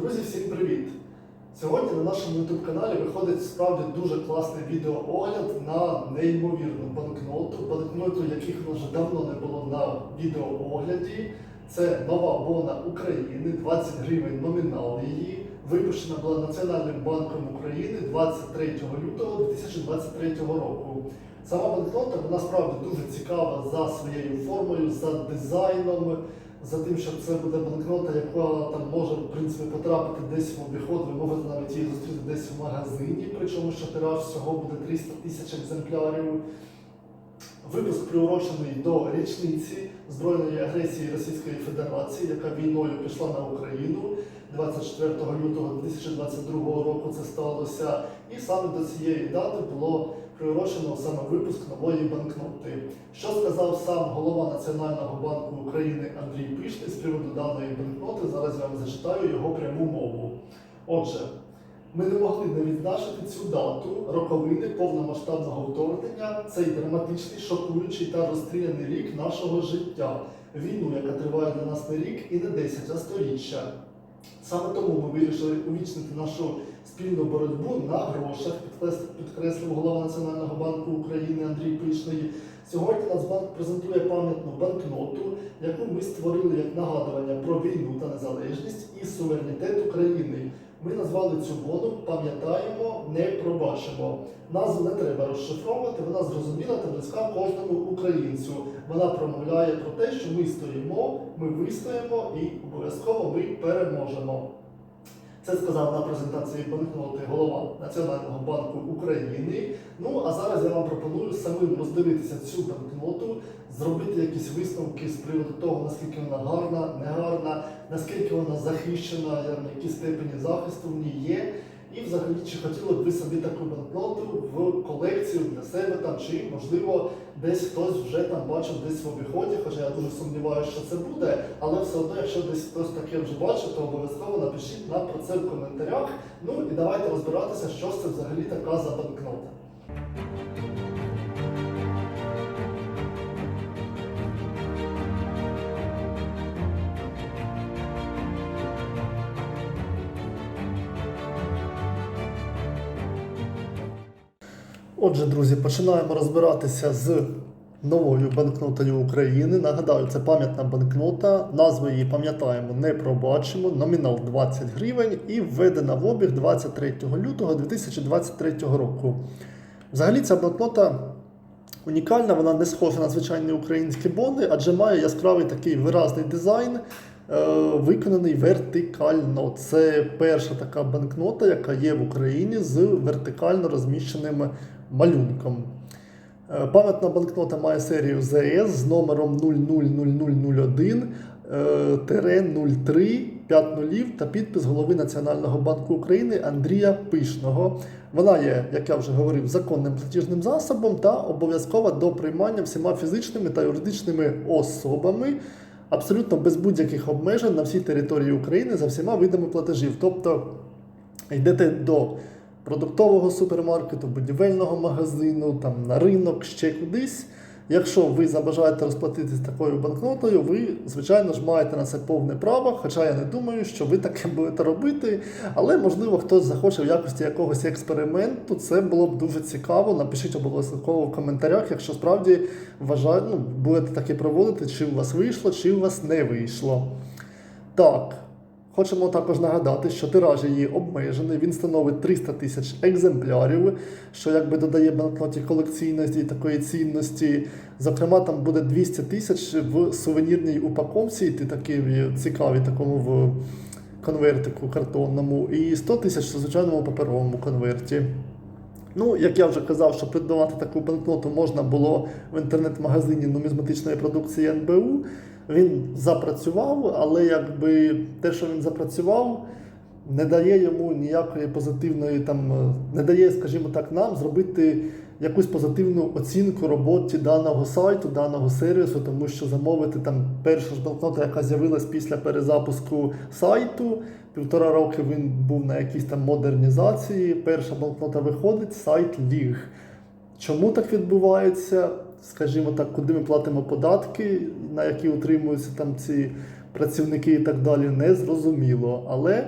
Друзі, всім привіт! Сьогодні на нашому YouTube каналі виходить справді дуже класний відеоогляд на неймовірну банкноту, банкноту, яких вже давно не було на відеоогляді. Це нова бона України, 20 гривень номінал її. Випущена була Національним банком України 23 лютого 2023 року. Сама банкнота вона справді дуже цікава за своєю формою, за дизайном, за тим, що це буде банкнота, яка там може в принципі потрапити десь в обіход, ви можете навіть її зустріти десь в магазині, причому що тираж всього буде 300 тисяч екземплярів. Випуск приурочений до річниці збройної агресії Російської Федерації, яка війною пішла на Україну 24 лютого 2022 року. Це сталося, і саме до цієї дати було приурочено саме випуск нової банкноти. Що сказав сам голова Національного банку України Андрій Пишний з приводу даної банкноти? Зараз я вам зачитаю його пряму мову. Отже. Ми не могли не відзначити цю дату роковини повномасштабного вторгнення, цей драматичний, шокуючий та розстріляний рік нашого життя, війну, яка триває для нас не рік і не 10, а сторіччя. Саме тому ми вирішили увічнити нашу спільну боротьбу на грошах, підкрес- підкреслив голова Національного банку України Андрій Пишний. Сьогодні Нацбанк презентує пам'ятну банкноту, яку ми створили як нагадування про війну та незалежність і суверенітет України. Ми назвали цю воду, Пам'ятаємо, не пробачимо. Назву не треба розшифровувати, вона зрозуміла та близька кожному українцю. Вона промовляє про те, що ми стоїмо, ми вистоїмо і обов'язково ми переможемо. Це сказав на презентації банкноти голова Національного банку України. Ну а зараз я вам пропоную самим роздивитися цю банкноту, зробити якісь висновки з приводу того, наскільки вона гарна, негарна, наскільки вона захищена, які степені захисту в ній є. І взагалі, чи хотіли б ви собі таку банкноту в колекцію для себе там, чи можливо десь хтось вже там бачив десь в обіході, хоча я дуже сумніваюся, що це буде, але все одно, якщо десь хтось таке вже бачив, то обов'язково напишіть нам про це в коментарях. Ну і давайте розбиратися, що це взагалі така за банкнота. Отже, друзі, починаємо розбиратися з новою банкнотою України. Нагадаю, це пам'ятна банкнота. Назву її пам'ятаємо, не пробачимо. Номінал 20 гривень і введена в обіг 23 лютого 2023 року. Взагалі, ця банкнота унікальна, вона не схожа на звичайні українські бони, адже має яскравий такий виразний дизайн. е, Виконаний вертикально. Це перша така банкнота, яка є в Україні з вертикально розміщеним малюнком. Е, Пам'ятна банкнота має серію ЗС з номером 000001 е, тире 03 5 нулів та підпис голови Національного банку України Андрія Пишного. Вона є, як я вже говорив, законним платіжним засобом та обов'язкова до приймання всіма фізичними та юридичними особами абсолютно без будь-яких обмежень на всій території України за всіма видами платежів. Тобто йдете до продуктового супермаркету, будівельного магазину, там на ринок, ще кудись. Якщо ви забажаєте розплатитись такою банкнотою, ви, звичайно ж, маєте на це повне право. Хоча я не думаю, що ви таке будете робити. Але можливо хтось захоче в якості якогось експерименту. Це було б дуже цікаво. Напишіть обов'язково в коментарях, якщо справді вважаєте, ну, будете таке проводити, чи у вас вийшло, чи у вас не вийшло. Так. Хочемо також нагадати, що тираж її обмежений, він становить 300 тисяч екземплярів, що якби додає банкноті колекційності і такої цінності. Зокрема, там буде 200 тисяч в сувенірній упаковці, і такі цікаві такому в конвертику картонному, і 100 тисяч в звичайному паперовому конверті. Ну, як я вже казав, що придбавати таку банкноту можна було в інтернет-магазині нумізматичної продукції НБУ. Він запрацював, але якби те, що він запрацював, не дає йому ніякої позитивної там, е, не дає, скажімо так, нам зробити якусь позитивну оцінку роботі даного сайту, даного сервісу, тому що замовити там першу ж банкноту, яка з'явилась після перезапуску сайту. Півтора роки він був на якійсь там модернізації. Перша банкнота виходить, сайт ліг. Чому так відбувається? Скажімо так, куди ми платимо податки, на які утримуються там ці працівники і так далі, не зрозуміло. Але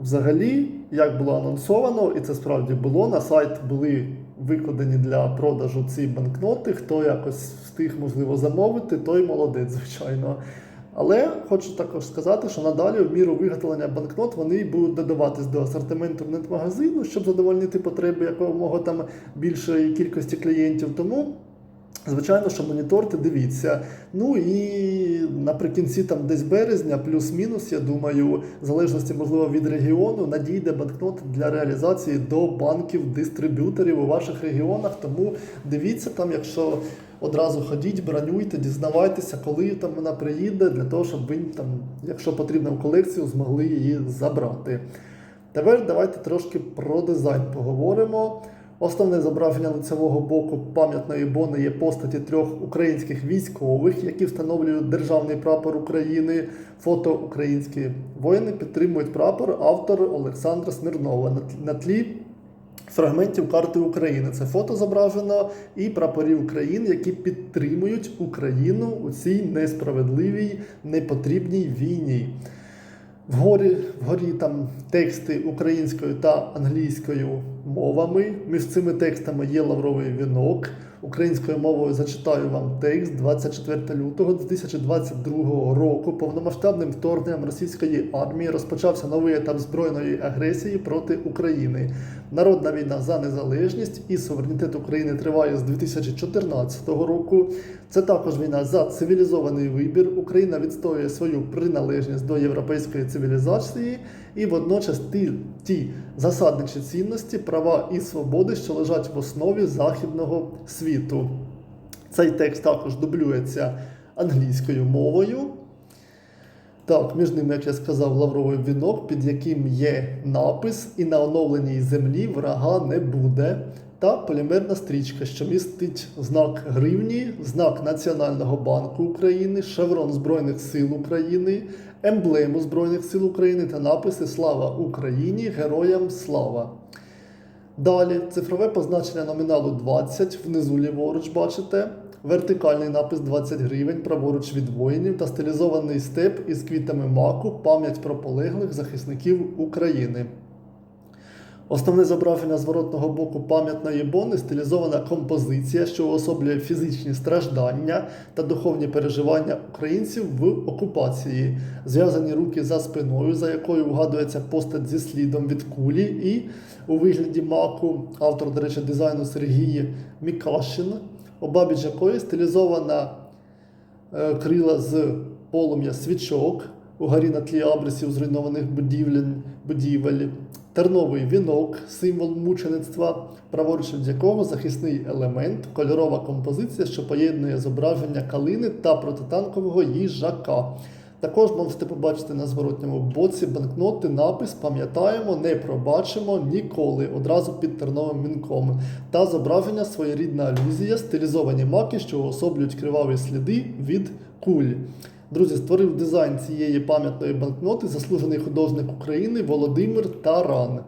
Взагалі, як було анонсовано, і це справді було, на сайт були викладені для продажу ці банкноти. Хто якось встиг, можливо, замовити, той молодець, звичайно. Але хочу також сказати, що надалі в міру виготовлення банкнот вони будуть додаватись до асортименту інтернет-магазину, щоб задовольнити потреби якомога там більшої кількості клієнтів. Тому Звичайно, що моніторте, дивіться. Ну і наприкінці там десь березня, плюс-мінус, я думаю, в залежності, можливо, від регіону, надійде банкнот для реалізації до банків-дистриб'юторів у ваших регіонах. Тому дивіться там, якщо одразу ходіть, бронюйте, дізнавайтеся, коли там вона приїде, для того, щоб ви там, якщо потрібно в колекцію, змогли її забрати. Тепер давайте трошки про дизайн поговоримо. Основне зображення лицевого боку пам'ятної бони є постаті трьох українських військових, які встановлюють державний прапор України. Фото українські воїни підтримують прапор автор Олександра Смірнова на тлі- фрагментів карти України. Це фото зображено і прапорів країн, які підтримують Україну у цій несправедливій, непотрібній війні. Вгорі, вгорі там тексти українською та англійською мовами. Між цими текстами є лавровий вінок. Українською мовою зачитаю вам текст 24 лютого 2022 року. Повномасштабним вторгненням російської армії розпочався новий етап збройної агресії проти України. Народна війна за незалежність і суверенітет України триває з 2014 року. Це також війна за цивілізований вибір. Україна відстоює свою приналежність до європейської цивілізації і водночас ті, ті засадничі цінності, права і свободи, що лежать в основі західного світу. Цей текст також дублюється англійською мовою. Так, між ними, як я сказав, лавровий вінок, під яким є напис, і на оновленій землі врага не буде. Та полімерна стрічка, що містить знак гривні, знак Національного банку України, шеврон Збройних сил України, емблему Збройних сил України та написи Слава Україні! Героям слава! Далі цифрове позначення номіналу 20, внизу ліворуч бачите. Вертикальний напис 20 гривень, праворуч від воїнів та стилізований степ із квітами маку, пам'ять про полеглих захисників України. Основне зображення зворотного боку пам'ятної бони стилізована композиція, що уособлює фізичні страждання та духовні переживання українців в окупації, зв'язані руки за спиною, за якою вгадується постать зі слідом від кулі, і у вигляді маку, автор, до речі, дизайну Сергій Мікашин, обабіч якої стилізована е, крила з полум'я свічок, угорі на тлі абрисів зруйнованих будівель, будівель, терновий вінок, символ мучеництва, праворуч від якого захисний елемент, кольорова композиція, що поєднує зображення калини та протитанкового їжака. Також можете побачити на зворотньому боці банкноти напис Пам'ятаємо, не пробачимо ніколи одразу під терновим вінком. Та зображення своєрідна алюзія, стилізовані маки, що уособлюють криваві сліди від куль. Друзі, створив дизайн цієї пам'ятної банкноти заслужений художник України Володимир Таран.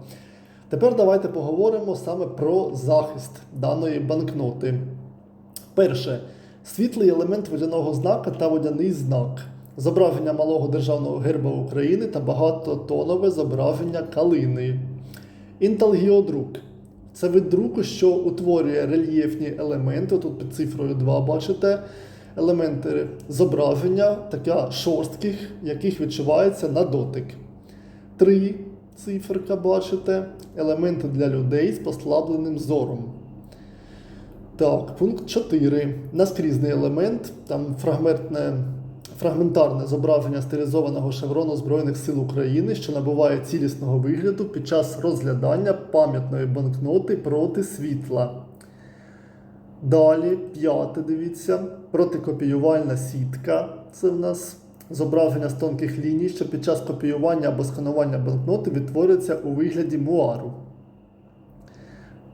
Тепер давайте поговоримо саме про захист даної банкноти. Перше, світлий елемент водяного знака та водяний знак. Зображення малого державного герба України та багатотонове зображення калини. Інтелгіодрук. Це вид друку, що утворює рельєфні елементи. Тут під цифрою 2 бачите. Елементи зображення, така шорстких, яких відчувається на дотик. Три циферка бачите. Елементи для людей з послабленим зором. Так, пункт 4. Наскрізний елемент, там фрагментне, фрагментарне зображення стилізованого шеврону Збройних сил України, що набуває цілісного вигляду під час розглядання пам'ятної банкноти проти світла. Далі, п'яте, дивіться, протикопіювальна сітка. Це в нас зображення з тонких ліній, що під час копіювання або сканування банкноти відтворюється у вигляді муару.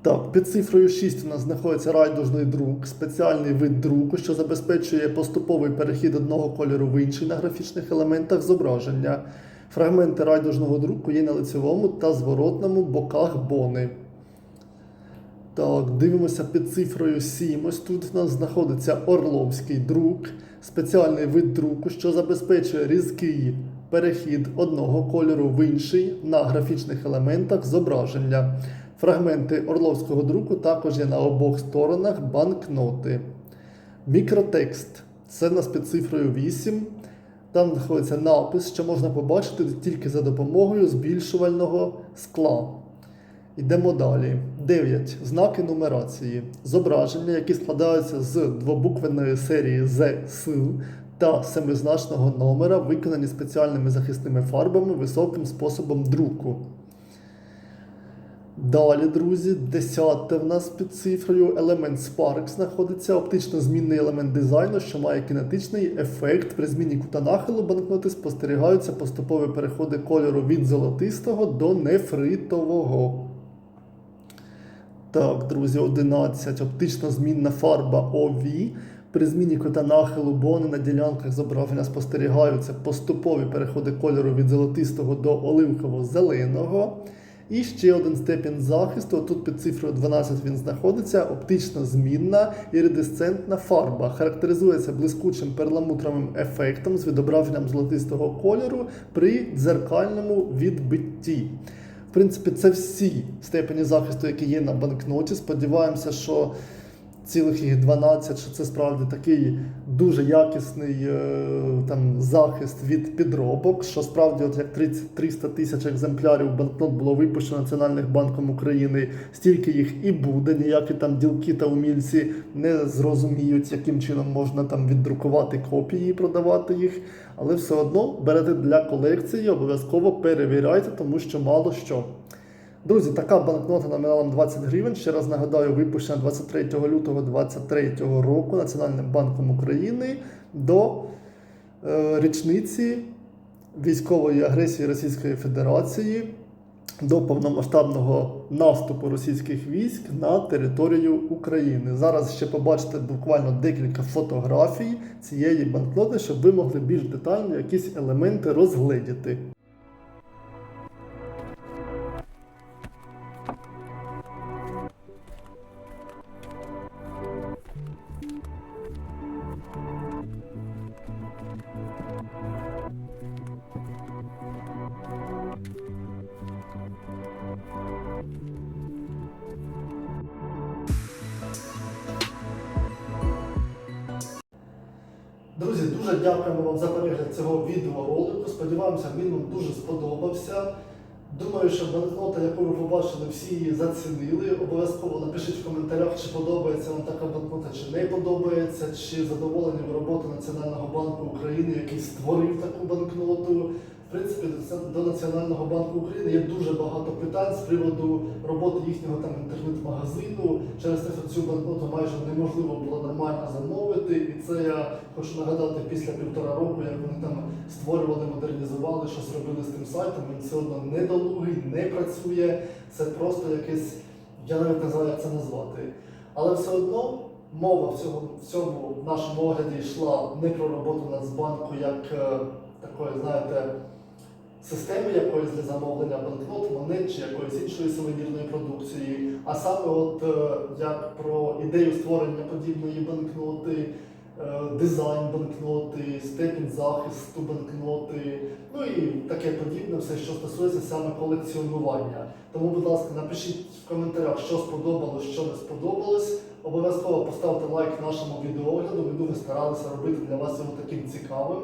Так, під цифрою 6 у нас знаходиться райдужний друк, спеціальний вид друку, що забезпечує поступовий перехід одного кольору в інший на графічних елементах зображення. Фрагменти райдужного друку є на лицевому та зворотному боках бони. Так, дивимося під цифрою 7. Ось тут в нас знаходиться орловський друк, спеціальний вид друку, що забезпечує різкий перехід одного кольору в інший на графічних елементах зображення. Фрагменти орловського друку також є на обох сторонах банкноти. Мікротекст це у нас під цифрою 8. Там знаходиться напис, що можна побачити тільки за допомогою збільшувального скла. Йдемо далі. 9. Знаки нумерації. Зображення, які складаються з двобуквеної серії ЗС та семизначного номера, виконані спеціальними захисними фарбами високим способом друку. Далі, друзі, 10 в нас під цифрою елемент Spark знаходиться оптично змінний елемент дизайну, що має кінетичний ефект. При зміні кута нахилу банкноти спостерігаються поступові переходи кольору від золотистого до нефритового. Так, друзі, 11. Оптично змінна фарба OV. При зміні кута нахилу бони на ділянках зображення спостерігаються поступові переходи кольору від золотистого до оливково-зеленого. І ще один степінь захисту. Тут під цифрою 12 він знаходиться. Оптично змінна іридесцентна фарба. Характеризується блискучим перламутровим ефектом з відображенням золотистого кольору при дзеркальному відбитті. Принципі, це всі степені захисту, які є на банкноті. Сподіваємося, що цілих їх 12, що це справді такий дуже якісний е, там, захист від підробок, що справді, от як 30, 300 тисяч екземплярів банкнот було випущено Національним банком України, стільки їх і буде. Ніякі там ділки та умільці не зрозуміють, яким чином можна там віддрукувати копії і продавати їх. Але все одно берете для колекції, обов'язково перевіряйте, тому що мало що. Друзі, така банкнота номіналом 20 гривень. Ще раз нагадаю, випущена 23 лютого 2023 року Національним банком України до е, річниці військової агресії Російської Федерації до повномасштабного наступу російських військ на територію України. Зараз ще побачите буквально декілька фотографій цієї банкноти, щоб ви могли більш детально якісь елементи розгледіти. Дуже дякуємо вам за перегляд цього відеоролику. Сподіваємося, він вам дуже сподобався. Думаю, що банкнота, яку ви побачили, всі її зацінили. Обов'язково напишіть в коментарях, чи подобається вам така банкнота, чи не подобається, чи задоволені ви роботою Національного банку України, який створив таку банкноту. Принципі, до Національного банку України є дуже багато питань з приводу роботи їхнього там інтернет-магазину. Через те, що цю банкноту майже неможливо було нормально замовити. І це я хочу нагадати після півтора року, як вони там створювали, модернізували, щось робили з тим сайтом. Він все одно недолугий, не працює. Це просто якесь, я навіть не знаю, як це назвати. Але все одно мова в цьому, в нашому огляді йшла не про роботу Нацбанку як е, такої, знаєте, системи якоїсь для замовлення банкнот, чи якоїсь іншої сувенірної продукції, а саме от е, як про ідею створення подібної банкноти, е, дизайн банкноти, степінь захисту банкноти, ну і таке подібне, все, що стосується саме колекціонування. Тому, будь ласка, напишіть в коментарях, що сподобалось, що не сподобалось. Обов'язково поставте лайк нашому відеогляду. Ми дуже старалися робити для вас його таким цікавим.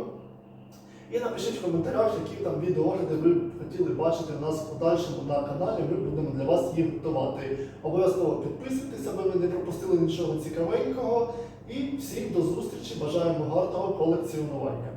І напишіть в коментарях, які там відеогляди ви б хотіли бачити у нас в подальшому на каналі. Ми будемо для вас їх готувати. Обов'язково підписуйтесь, аби ви не пропустили нічого цікавенького. І всім до зустрічі! Бажаємо гарного колекціонування!